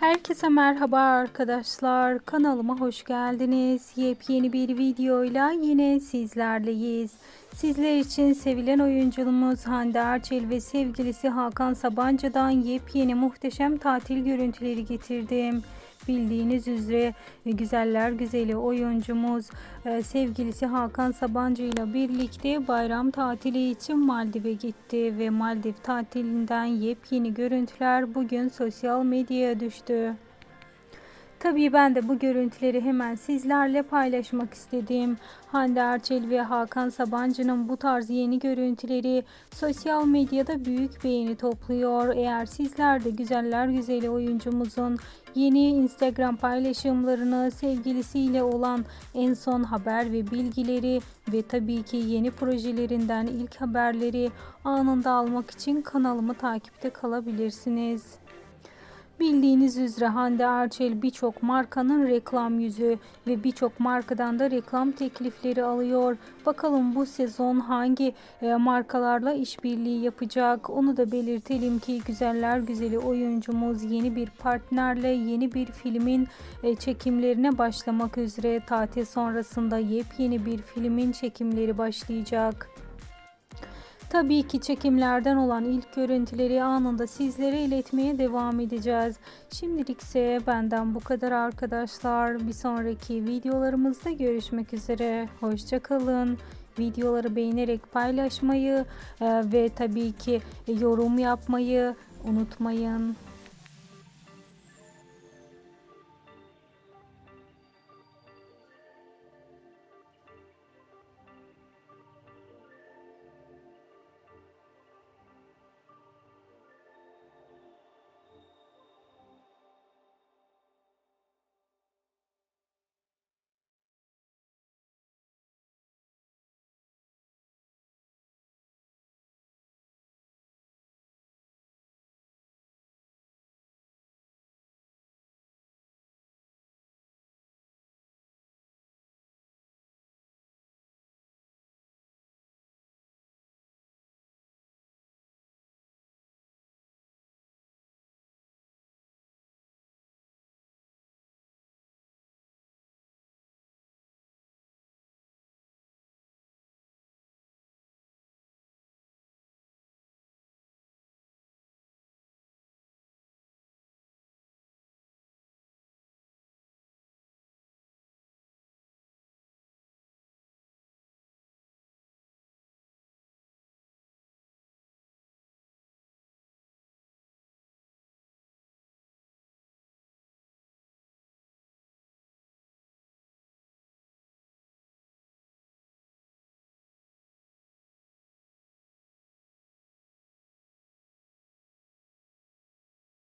Herkese merhaba arkadaşlar. Kanalıma hoş geldiniz. Yepyeni bir videoyla yine sizlerleyiz. Sizler için sevilen oyuncumuz Hande Erçel ve sevgilisi Hakan Sabancı'dan yepyeni muhteşem tatil görüntüleri getirdim. Bildiğiniz üzere güzeller güzeli oyuncumuz e, sevgilisi Hakan Sabancı ile birlikte bayram tatili için Maldiv'e gitti ve Maldiv tatilinden yepyeni görüntüler bugün sosyal medyaya düştü. Tabii ben de bu görüntüleri hemen sizlerle paylaşmak istedim. Hande Erçel ve Hakan Sabancı'nın bu tarz yeni görüntüleri sosyal medyada büyük beğeni topluyor. Eğer sizler de güzeller güzeli oyuncumuzun yeni Instagram paylaşımlarını, sevgilisiyle olan en son haber ve bilgileri ve tabii ki yeni projelerinden ilk haberleri anında almak için kanalımı takipte kalabilirsiniz. Bildiğiniz üzere Hande Erçel birçok markanın reklam yüzü ve birçok markadan da reklam teklifleri alıyor. Bakalım bu sezon hangi e, markalarla işbirliği yapacak? Onu da belirtelim ki güzeller güzeli oyuncumuz yeni bir partnerle yeni bir filmin e, çekimlerine başlamak üzere. Tatil sonrasında yepyeni bir filmin çekimleri başlayacak. Tabii ki çekimlerden olan ilk görüntüleri anında sizlere iletmeye devam edeceğiz. Şimdilik ise benden bu kadar arkadaşlar. Bir sonraki videolarımızda görüşmek üzere. Hoşçakalın. Videoları beğenerek paylaşmayı e, ve tabii ki yorum yapmayı unutmayın.